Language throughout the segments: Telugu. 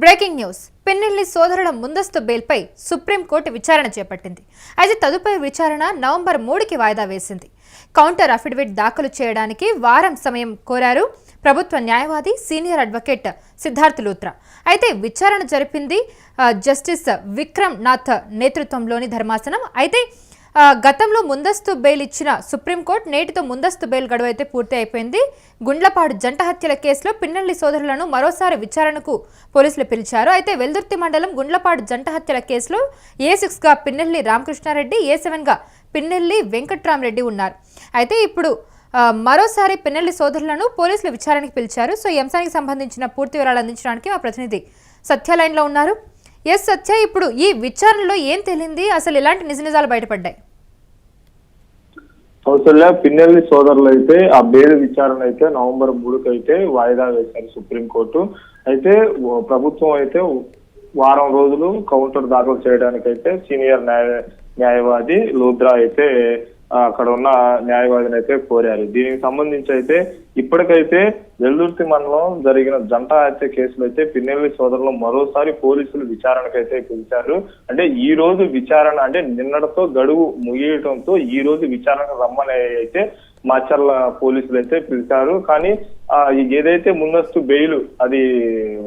Breaking news. పిన్నెల్లి సోదరుల ముందస్తు బెయిల్పై సుప్రీంకోర్టు విచారణ చేపట్టింది. అయితే తదుపరి విచారణ నవంబర్ మూడుకి వాయిదా వేసింది. కౌంటర్ అఫిడవిట్ దాఖలు చేయడానికి వారం సమయం కోరారు ప్రభుత్వ న్యాయవాది సీనియర్ అడ్వకేట్ సిద్ధార్థ్ లూత్రా. అయితే విచారణ జరిపింది జస్టిస్ విక్రమ్ నాథ్ నేతృత్వంలోని ధర్మాసనం. అయితే గతంలో ముందస్తు బెయిల్ ఇచ్చిన సుప్రీంకోర్టు నేటితో ముందస్తు బెయిల్ గడువు అయితే పూర్తి అయిపోయింది. గుండ్లపాడు జంట హత్యల కేసులో పిన్నెల్లి సోదరులను మరోసారి విచారణకు పోలీసులు పిలిచారు. అయితే వెల్దుర్తి మండలం గుండ్లపాడు జంట హత్యల కేసులో ఏ సిక్స్గా పిన్నెల్లి రామకృష్ణారెడ్డి ఏ సెవెన్గా పిన్నెల్లి వెంకట్రామరెడ్డి ఉన్నారు. అయితే ఇప్పుడు మరోసారి పిన్నెల్లి సోదరులను పోలీసులు విచారణకు పిలిచారు. సో ఈ అంశానికి సంబంధించిన పూర్తి వివరాలు అందించడానికి మా ప్రతినిధి సత్యాలయంలో ఉన్నారు. ఎస్ సత్య ఇప్పుడు ఈ విచారణలో ఏం తెలియంది అసలు ఎలాంటి నిజ నిజాలు బయటపడ్డాయి? కౌసల్య పిన్నెల్లి సోదరులు అయితే ఆ బెయిల్ విచారణ అయితే నవంబర్ మూడుకి అయితే వాయిదా వేశారు సుప్రీంకోర్టు. అయితే ప్రభుత్వం అయితే వారం రోజులు కౌంటర్ దాఖలు చేయడానికైతే సీనియర్ న్యాయ న్యాయవాది లూద్రా అయితే అక్కడ ఉన్న న్యాయవాదిని అయితే కోరారు. దీనికి సంబంధించి అయితే ఇప్పటికైతే వెల్దుర్తి మండలం జరిగిన జంట హత్య కేసులో అయితే పిన్నెల్లి సోదరులు మరోసారి పోలీసులు విచారణకైతే పిలిచారు. అంటే ఈ రోజు విచారణ అంటే నిన్నటితో గడువు ముగియటంతో ఈ రోజు విచారణకు రమ్మని అయితే మాచర్ల పోలీసులు అయితే పిలిచారు. కానీ ఏదైతే ముందస్తు బెయిల్ అది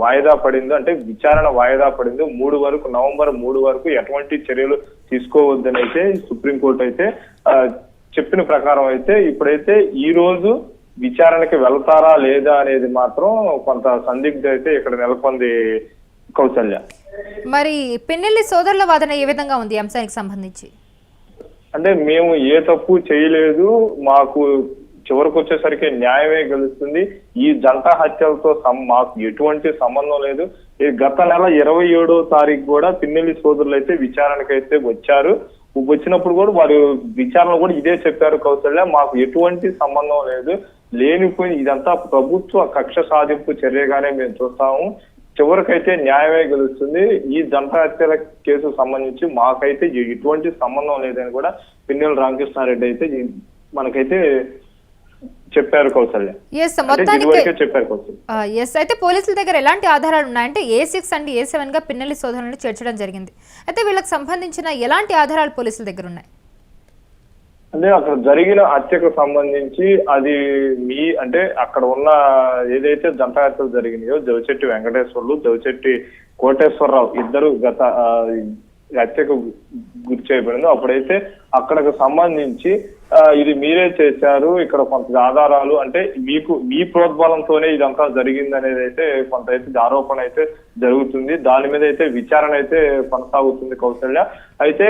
వాయిదా పడిందో అంటే విచారణ వాయిదా పడిందో మూడు వరకు నవంబర్ మూడు వరకు ఎటువంటి చర్యలు తీసుకోవద్దని అయితే సుప్రీంకోర్టు అయితే చెప్పిన ప్రకారం అయితే ఇప్పుడైతే ఈ రోజు విచారణకి వెళ్తారా లేదా అనేది మాత్రం కొంత సందిగ్ధ అయితే ఇక్కడ నెలకొంది కౌశల్య. మరి పిన్నెల్లి సోదరుల వాదన ఏ విధంగా ఉంది అంశానికి సంబంధించి? అంటే మేము ఏ తప్పు చేయలేదు మాకు చివరికి వచ్చేసరికి న్యాయమే గెలుస్తుంది. ఈ జంట హత్యలతో సం- మాకు ఎటువంటి సంబంధం లేదు. గత నెల ఇరవై ఏడో తారీఖు కూడా పిన్నెల్లి సోదరులు అయితే విచారణకైతే వచ్చారు. వచ్చినప్పుడు కూడా వారు విచారణ కూడా ఇదే చెప్పారు కౌశల్య మాకు ఎటువంటి సంబంధం లేదు. లేనిపోయి ఇదంతా ప్రభుత్వ కక్ష సాధింపు చర్యగానే మేము చూస్తాము. చివరికైతే న్యాయమే గెలుస్తుంది. ఈ జంట హత్యల కేసు సంబంధించి మాకైతే ఎటువంటి సంబంధం లేదని కూడా పిన్నెల రామకృష్ణారెడ్డి అయితే మనకైతే చెప్పారు కౌశల్య ఎస్ అయితే పోలీసుల దగ్గర ఎలాంటి ఆధారాలు ఉన్నాయంటే ఏ సిక్స్ అండ్ ఏ సెవెన్గా పిన్నెల్లి సోదరులను చేర్చడం జరిగింది. అయితే వీళ్ళకి సంబంధించిన ఎలాంటి ఆధారాలు పోలీసుల దగ్గర ఉన్నాయి? అంటే అక్కడ జరిగిన హత్యకు సంబంధించి అది మీ అంటే అక్కడ ఉన్న ఏదైతే జంట హత్యలు జరిగినాయో జవిచెట్టి వెంకటేశ్వర్లు జవిచెట్టి కోటేశ్వరరావు ఇద్దరు గత హత్యకు గురి చేయబడింది అప్పుడైతే అక్కడకు సంబంధించి ఇది మీరే చేశారు ఇక్కడ కొంత ఆధారాలు అంటే మీకు మీ ప్రోద్బలంతోనే ఇదంతా జరిగింది అనేది అయితే కొంత అయితే ఆరోపణ అయితే జరుగుతుంది. దాని మీద అయితే విచారణ అయితే కొనసాగుతుంది కౌశల్య. అయితే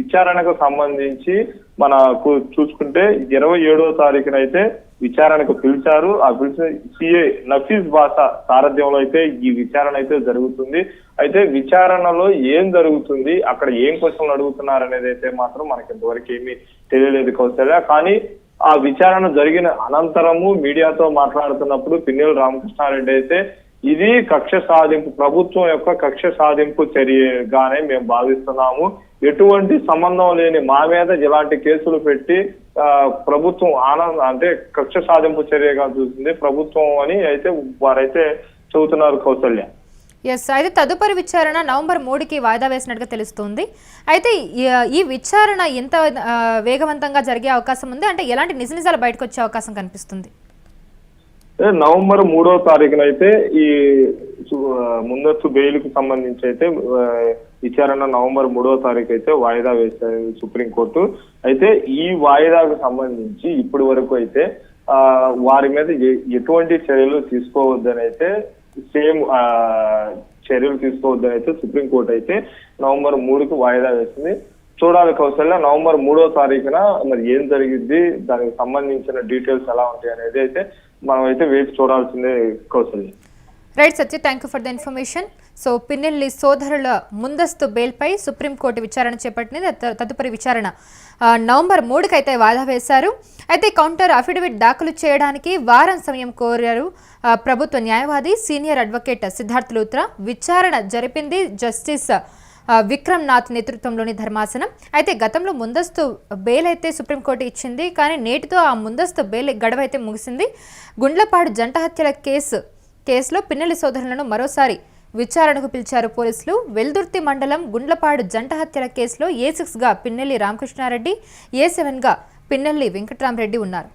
విచారణకు సంబంధించి మనకు చూసుకుంటే ఇరవై ఏడో తారీఖున అయితే విచారణకు పిలిచారు. ఆ పిలిచిన సిఏ నఫీజ్ బాషా సారథ్యంలో అయితే ఈ విచారణ అయితే జరుగుతుంది. అయితే విచారణలో ఏం జరుగుతుంది? అక్కడ ఏం క్వశ్చన్లు అడుగుతున్నారు అనేది అయితే మాత్రం మనకి ఇంతవరకు ఏమీ తెలియలేదు కౌశల్య. కానీ ఆ విచారణ జరిగిన అనంతరము మీడియాతో మాట్లాడుతున్నప్పుడు పిన్నెల రామకృష్ణారెడ్డి అయితే ఇది కక్ష సాధింపు ప్రభుత్వం యొక్క కక్ష సాధింపు చర్యగానే మేము భావిస్తున్నాము. ఎటువంటి సంబంధం లేని మా మీద ఇలాంటి కేసులు పెట్టి ప్రభుత్వం ఆనంద అంటే కక్ష సాధింపు చర్యగా చూసింది ప్రభుత్వం అని అయితే వారైతే చెబుతున్నారు కౌశల్య ఎస్ అయితే తదుపరి విచారణ నవంబర్ మూడుకి వాయిదా వేసినట్టుగా తెలుస్తుంది. అయితే ఈ- విచారణ ఎంత వేగవంతంగా జరిగే అవకాశం ఉంది? అంటే ఎలాంటి నిజ నిజాలు బయటకు వచ్చే అవకాశం కనిపిస్తుంది? నవంబర్ మూడో తారీఖున అయితే ఈ ముందస్తు బెయిల్కు సంబంధించి అయితే విచారణ నవంబర్ మూడో తారీఖు అయితే వాయిదా వేశారు సుప్రీంకోర్టు. అయితే ఈ వాయిదాకు సంబంధించి ఇప్పటి వరకు అయితే ఆ వారి మీద ఎ- ఎటువంటి చర్యలు తీసుకోవద్దని అయితే సేమ్ ఆ చర్యలు తీసుకోవద్దని అయితే సుప్రీంకోర్టు అయితే నవంబర్ మూడుకు వాయిదా వేసింది. చూడాలి కౌశల్య నవంబర్ మూడో తారీఖున మరి ఏం జరిగింది దానికి సంబంధించిన డీటెయిల్స్ ఎలా ఉంటాయి అనేది అయితే మనం అయితే వేచి చూడాల్సిందే Kausalya right Satya thank you for the information so Pinnelli సోదరుల ముందస్తు బెయిల్పై సుప్రీంకోర్టు విచారణ చేపట్టింది తదుపరి విచారణ. నవంబర్ మూడుకి అయితే వాదా వేశారు. అయితే కౌంటర్ అఫిడవిట్ దాఖలు చేయడానికి వారం సమయం కోరారు ప్రభుత్వ న్యాయవాది సీనియర్ అడ్వకేట్ సిద్ధార్థ్ లూత్రా. విచారణ జరిపింది జస్టిస్ విక్రమ్ నాథ్ నేతృత్వంలోని ధర్మాసనం. అయితే గతంలో ముందస్తు బెయిల్ అయితే సుప్రీంకోర్టు ఇచ్చింది కానీ నేటితో ఆ ముందస్తు బెయిల్ గడవ అయితే ముగిసింది. గుండ్లపాడు జంట హత్యల కేసు కేసులో పిన్నెల్లి సోదరులను మరోసారి విచారణకు పిలిచారు పోలీసులు. వెల్దుర్తి మండలం గుండ్లపాడు జంట హత్యల కేసులో ఏ సిక్స్గా పిన్నెల్లి రామకృష్ణారెడ్డి ఏ సెవెన్గా పిన్నెల్లి వెంకట్రామరెడ్డి ఉన్నారు.